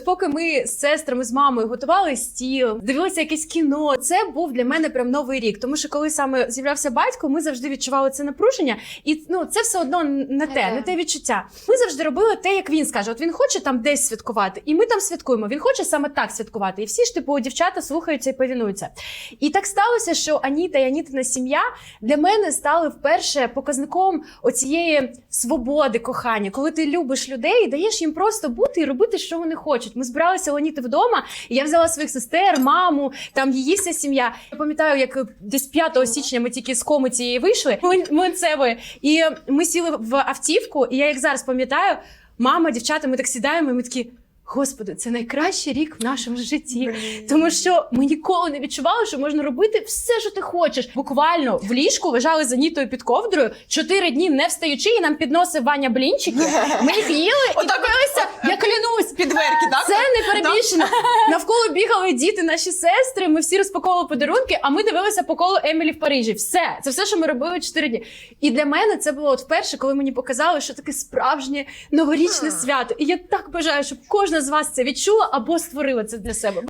Поки ми з сестрами з мамою готували стіл, дивилися якесь кіно. Це був для мене прям новий рік. Тому що коли саме з'являвся батько, ми завжди відчували це напруження, і ну це все одно не те, не те відчуття. Ми завжди робили те, як він скаже. От він хоче там десь святкувати, і ми там святкуємо. Він хоче саме так святкувати. І всі ж типу дівчата слухаються і повінуються. І так сталося, що Аніта і Анітина сім'я для мене стали вперше показником оцієї свободи, кохання, коли ти любиш людей і даєш їм просто бути і робити, що вони хочуть. Ми збиралися у Аніти вдома, і я взяла своїх сестер, маму, там її вся сім'я. Я пам'ятаю, як десь 5 січня ми тільки з коми цієї вийшли. Ми, це. І ми сіли в автівку, і я як зараз пам'ятаю, мама, дівчата, ми так сідаємо, і ми такі. Господи, це найкращий рік в нашому житті. Тому що ми ніколи не відчували, що можна робити все, що ти хочеш. Буквально в ліжку лежали за нітою під ковдрою чотири дні не встаючи, і нам підносив Ваня блінчики. Ми їх їли і дивилися. Не перебільшено. Навколо бігали діти, наші сестри. Ми всі розпаковували подарунки, а ми дивилися по колу Емілі в Парижі. Все, це все, що ми робили чотири дні. І для мене це було от вперше, коли мені показали, що таке справжнє новорічне свято. І я так бажаю, щоб кожна з вас це відчула або створила це для себе.